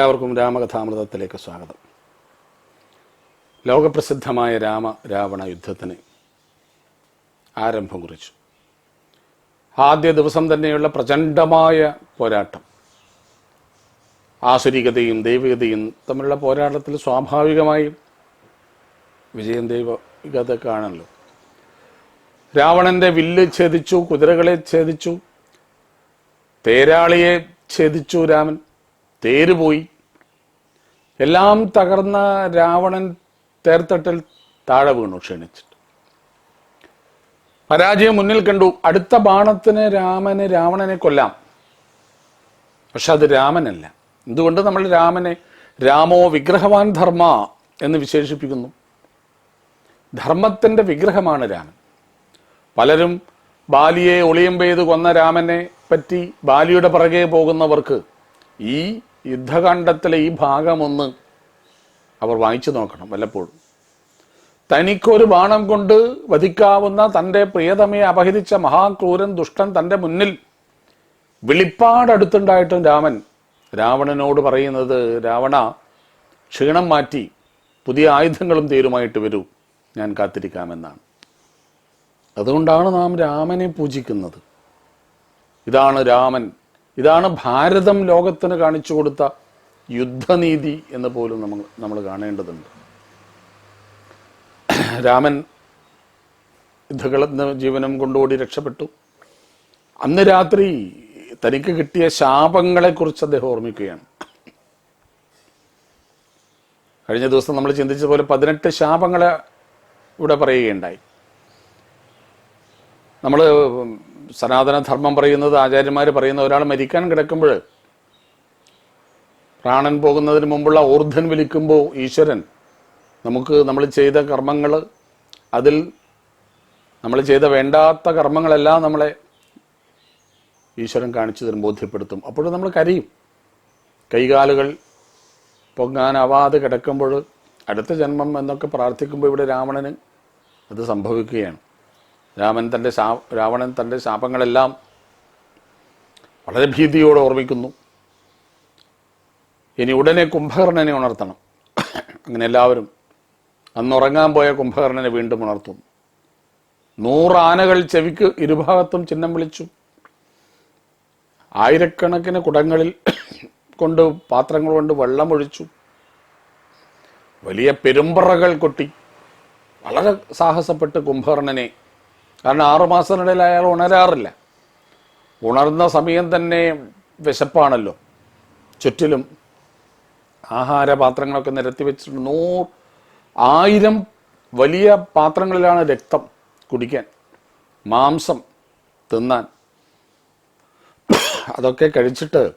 എല്ലാവർക്കും രാമകഥാമൃതത്തിലേക്ക് സ്വാഗതം. ലോകപ്രസിദ്ധമായ രാമ രാവണ യുദ്ധത്തിന് ആരംഭം കുറിച്ചു. ആദ്യ ദിവസം തന്നെയുള്ള പ്രചണ്ഡമായ പോരാട്ടം. ആസുരികതയും ദൈവികതയും തമ്മിലുള്ള പോരാട്ടത്തിൽ സ്വാഭാവികമായും വിജയം ദൈവികത കാണല്ലോ രാവണന്റെ വില്ല് ഛേദിച്ചു കുതിരകളെ ഛേദിച്ചു തേരാളിയെ ഛേദിച്ചു രാമൻ. തേര് പോയി എല്ലാം തകർന്ന രാവണൻ തേർത്തട്ടിൽ താഴെ വീണു ക്ഷണിച്ചിട്ട്. പരാജയം മുന്നിൽ കണ്ടു. അടുത്ത ബാണത്തിന് രാമന് രാവണനെ കൊല്ലാം. പക്ഷെ അത് രാമനല്ല. എന്തുകൊണ്ട് നമ്മൾ രാമനെ രാമോ വിഗ്രഹവാൻ ധർമ്മ എന്ന് വിശേഷിപ്പിക്കുന്നു? ധർമ്മത്തിന്റെ വിഗ്രഹമാണ് രാമൻ. പലരും ബാലിയെ ഒളിയം കൊന്ന രാമനെ പറ്റി ബാലിയുടെ പിറകെ പോകുന്നവർക്ക് ഈ യുദ്ധകാണ്ഡത്തിലെ ഈ ഭാഗമൊന്ന് അവർ വായിച്ചു നോക്കണം വല്ലപ്പോഴും. തനിക്കൊരു ബാണം കൊണ്ട് വധിക്കാവുന്ന തന്റെ പ്രിയതമയെ അപഹരിച്ച മഹാക്രൂരൻ ദുഷ്ടൻ തന്റെ മുന്നിൽ വിളിപ്പാടടുത്തുണ്ടായിട്ടും രാമൻ. രാവണനോട് പറയുന്നത് രാവണ ക്ഷീണം മാറ്റി പുതിയ ആയുധങ്ങളും തീരുമായിട്ട് വരൂ ഞാൻ കാത്തിരിക്കാമെന്നാണ്. അതുകൊണ്ടാണ് നാം രാമനെ പൂജിക്കുന്നത്. ഇതാണ് രാമൻ ഇതാണ് ഭാരതം ലോകത്തിന് കാണിച്ചു കൊടുത്ത യുദ്ധനീതി എന്ന് പോലും നമ്മൾ നമ്മൾ കാണേണ്ടതുണ്ട്. രാമൻ യുദ്ധകളെന്ന ജീവനം കൊണ്ടുകൂടി രക്ഷപ്പെട്ടു. അന്ന് രാത്രി തനിക്ക് കിട്ടിയ ശാപങ്ങളെക്കുറിച്ച് അദ്ദേഹം ഓർമ്മിക്കുകയാണ്. കഴിഞ്ഞ ദിവസം നമ്മൾ ചിന്തിച്ച പോലെ പതിനെട്ട് ശാപങ്ങളെ ഇവിടെ പറയുകയുണ്ടായി. നമ്മൾ സനാതന ധർമ്മം പറയുന്നത് ആചാര്യന്മാർ പറയുന്ന ഒരാൾ മരിക്കാൻ കിടക്കുമ്പോൾ പ്രാണൻ പോകുന്നതിന് മുമ്പുള്ള ഊർധൻ വിളിക്കുമ്പോൾ ഈശ്വരൻ നമുക്ക് നമ്മൾ ചെയ്ത കർമ്മങ്ങൾ അതിൽ നമ്മൾ ചെയ്ത വേണ്ടാത്ത കർമ്മങ്ങളെല്ലാം നമ്മളെ ഈശ്വരൻ കാണിച്ചു തരും ബോധ്യപ്പെടുത്തും. അപ്പോഴും നമ്മൾ കരയും. കൈകാലുകൾ പൊങ്ങാനാവാതെ കിടക്കുമ്പോൾ അടുത്ത ജന്മം എന്നൊക്കെ പ്രാർത്ഥിക്കുമ്പോൾ ഇവിടെ രാവണന് അത് സംഭവിക്കുകയാണ്. രാമൻ തന്റെ ശാ രാവണൻ തന്റെ ശാപങ്ങളെല്ലാം വളരെ ഭീതിയോടെ ഓർമ്മിക്കുന്നു. ഇനി ഉടനെ കുംഭകർണനെ ഉണർത്തണം. അങ്ങനെ എല്ലാവരും അന്നുറങ്ങാൻ പോയ കുംഭകർണനെ വീണ്ടും ഉണർത്തുന്നു. നൂറാനകൾ ചെവിക്ക് ഇരുഭാഗത്തും ചിഹ്നം വിളിച്ചു. ആയിരക്കണക്കിന് കുടങ്ങളിൽ കൊണ്ട് പാത്രങ്ങൾ കൊണ്ട് വെള്ളമൊഴിച്ചു. വലിയ പെരുമ്പറകൾ കൊട്ടി. വളരെ സാഹസപ്പെട്ട് കുംഭകർണനെ കാരണം ആറുമാസത്തിനിടയിൽ അയാൾ ഉണരാറില്ല. ഉണർന്ന സമയം തന്നെ വിശപ്പാണല്ലോ. ചുറ്റിലും ആഹാരപാത്രങ്ങളൊക്കെ നിരത്തി വെച്ചിട്ടുണ്ട്. നൂ ആയിരം വലിയ പാത്രങ്ങളിലാണ് രക്തം കുടിക്കാൻ മാംസം തിന്നാൻ. അതൊക്കെ കഴിച്ചിട്ട്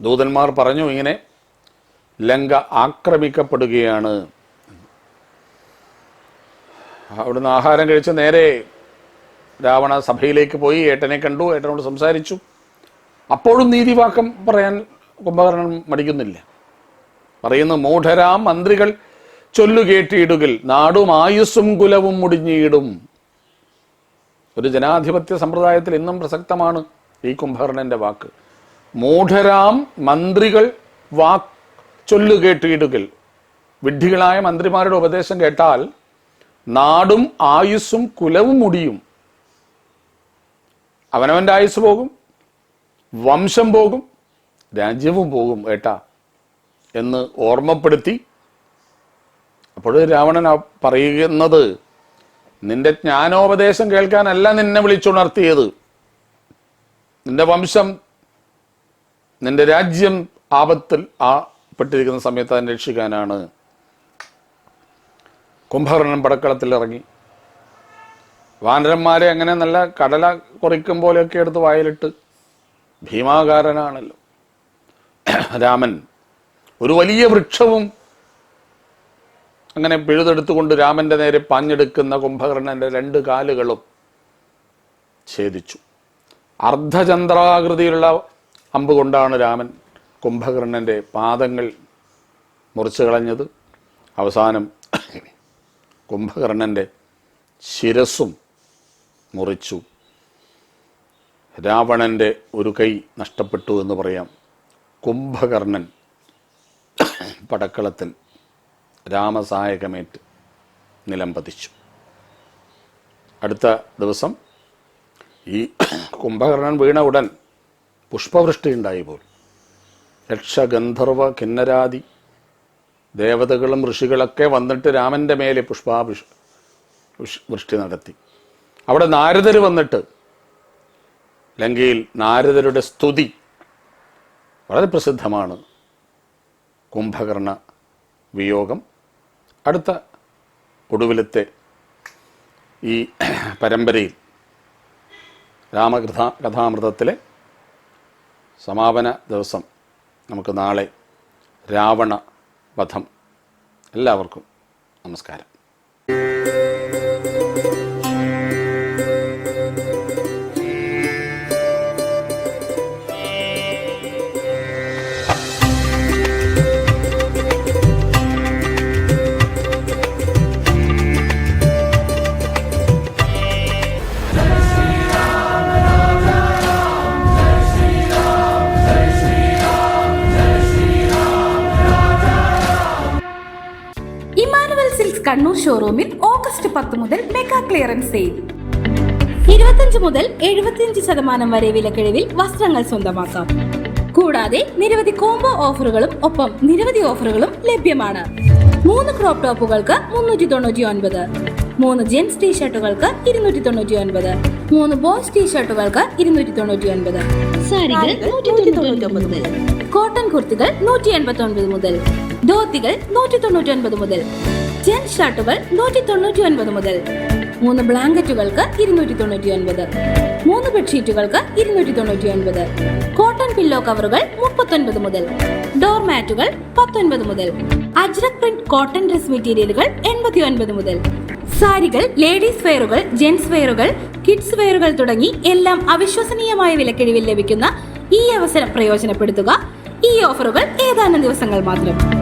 ദൂതന്മാർ പറഞ്ഞു ഇങ്ങനെ ലങ്ക ആക്രമിക്കപ്പെടുകയാണ്. അവിടുന്ന് ആഹാരം കഴിച്ച് നേരെ രാവണ സഭയിലേക്ക് പോയി ഏട്ടനെ കണ്ടു ഏട്ടനോട് സംസാരിച്ചു. അപ്പോഴും നീതിവാക്കം പറയാൻ കുംഭകർണൻ മടിക്കുന്നില്ല. പറയുന്നു മൂഢരാം മന്ത്രികൾ ചൊല്ലുകേട്ടിയിടുകിൽ നാടും ആയുസ്സും കുലവും മുടിഞ്ഞിടും ഒരു ജനാധിപത്യ സമ്പ്രദായത്തിൽ ഇന്നും പ്രസക്തമാണ് ഈ കുംഭകർണന്റെ വാക്ക്. മൂഢരാം മന്ത്രികൾ വാക്ക് ചൊല്ലുകേട്ടിയിടുകിൽ വിഡ്ഢികളായ മന്ത്രിമാരുടെ ഉപദേശം കേട്ടാൽ നാടും ആയുസ്സും കുലവും മുടിയും. അവനവന്റെ ആയുസ് പോകും വംശം പോകും രാജ്യവും പോകും ഏട്ടാ എന്ന് ഓർമ്മപ്പെടുത്തി അപ്പോൾ രാവണൻ പറയുന്നത് നിന്റെ ജ്ഞാനോപദേശം കേൾക്കാനല്ല നിന്നെ വിളിച്ചുണർത്തിയത്. നിന്റെ വംശം നിന്റെ രാജ്യം ആപത്തിൽ ആ പെട്ടിരിക്കുന്ന സമയത്ത് അതിനെ രക്ഷിക്കാനാണ്. കുംഭകർണൻ പടക്കളത്തിലിറങ്ങി വാനരന്മാരെ അങ്ങനെ നല്ല കടല കുറിക്കും പോലെയൊക്കെ എടുത്ത് വായിലിട്ട് ഭീമാകാരനാണല്ലോ. രാമൻ ഒരു വലിയ വൃക്ഷവും അങ്ങനെ പിഴുതെടുത്തുകൊണ്ട് രാമന്റെ നേരെ പാഞ്ഞെടുക്കുന്ന കുംഭകർണന്റെ രണ്ട് കാലുകളും ഛേദിച്ചു. അർദ്ധചന്ദ്രാകൃതിയിലുള്ള അമ്പ് കൊണ്ടാണ് രാമൻ കുംഭകർണന്റെ പാദങ്ങൾ മുറിച്ചു കളഞ്ഞത്. അവസാനം കുംഭകർണന്റെ ശിരസ്സും മുറിച്ചു. രാവണന്റെ ഒരു കൈ നഷ്ടപ്പെട്ടു എന്ന് പറയാം. കുംഭകർണൻ പടക്കളത്തിൽ രാമസഹായകമേറ്റ് നിലം പതിച്ചു. അടുത്ത ദിവസം ഈ കുംഭകർണൻ വീണ ഉടൻ പുഷ്പവൃഷ്ടി ഉണ്ടായി പോൽ യക്ഷഗന്ധർവ കിന്നരാദി ദേവതകളും ഋഷികളൊക്കെ വന്നിട്ട് രാമന്റെ മേലെ പുഷ്പാഭിഷ വൃഷ്ടി നടത്തി. അവിടെ നാരദർ വന്നിട്ട് ലങ്കയിൽ നാരദരുടെ സ്തുതി വളരെ പ്രസിദ്ധമാണ്. കുംഭകർണ വിയോഗം. അടുത്ത ഒടുവിലത്തെ ഈ പരമ്പരയിൽ രാമകഥ കഥാമൃതത്തിലെ സമാപന ദിവസം നമുക്ക് നാളെ രാവണ വധം. എല്ലാവർക്കും നമസ്കാരം. കണ്ണൂർ ഷോറൂമിൽ ഓഗസ്റ്റ് പത്ത് മുതൽ മെഗാ ക്ലിയറൻസ് സെയിൽ ഇരുപത്തിയഞ്ച് മുതൽ എഴുപത്തിയഞ്ച് ശതമാനം വരെ വിലക്കിഴിവിൽ വസ്ത്രങ്ങൾ സ്വന്തമാക്കാം. കൂടാതെ നിരവധി കോംബോ ഓഫറുകളും ഒപ്പം നിരവധി ഓഫറുകളും ലഭ്യമാണ്. മൂന്ന് ക്രോപ്പ് ടോപ്പുകൾക്ക് മുന്നൂറ്റി തൊണ്ണൂറ്റി ഒൻപത് മൂന്ന് ജെൻസ് ടീ ഷർട്ടുകൾക്ക് ഇരുന്നൂറ്റി തൊണ്ണൂറ്റി ഒൻപത് മൂന്ന് ബോയ്സ് ടീ ഷർട്ടുകൾക്ക് ഇരുന്നൂറ്റി തൊണ്ണൂറ്റി ഒൻപത് കോട്ടൺ കുർത്തികൾ നൂറ്റി എൺപത്തി ഒൻപത് മുതൽ. ധോത്തികൾ നൂറ്റി തൊണ്ണൂറ്റി ഒൻപത് മുതൽ. ജെൻ ഷർട്ടുകൾ നൂറ്റി തൊണ്ണൂറ്റി ഒൻപത് മുതൽ. മൂന്ന് ബ്ലാങ്കറ്റുകൾക്ക് ഇരുന്നൂറ്റി തൊണ്ണൂറ്റി ഒൻപത് മൂന്ന് ബെഡ്ഷീറ്റുകൾക്ക് ഇരുന്നൂറ്റി തൊണ്ണൂറ്റി ഒൻപത് കോട്ടൺ പില്ലോ കവറുകൾ മുപ്പത്തൊൻപത് മുതൽ. ഡോർ മാറ്റുകൾ പത്തൊൻപത് മുതൽ. അജ്രക് പ്രിന്റ് കോട്ടൺ ഡ്രസ് മെറ്റീരിയലുകൾ എൺപത്തി ഒൻപത് മുതൽ. സാരികൾ ലേഡീസ് വെയറുകൾ ജെന്റ്സ് വെയറുകൾ കിഡ്സ് വെയറുകൾ തുടങ്ങി എല്ലാം അവിശ്വസനീയമായ വിലക്കിഴിവിൽ ലഭിക്കുന്ന ഈ അവസരം പ്രയോജനപ്പെടുത്തുക. ഈ ഓഫറുകൾ ഏതാനും ദിവസങ്ങൾ മാത്രം.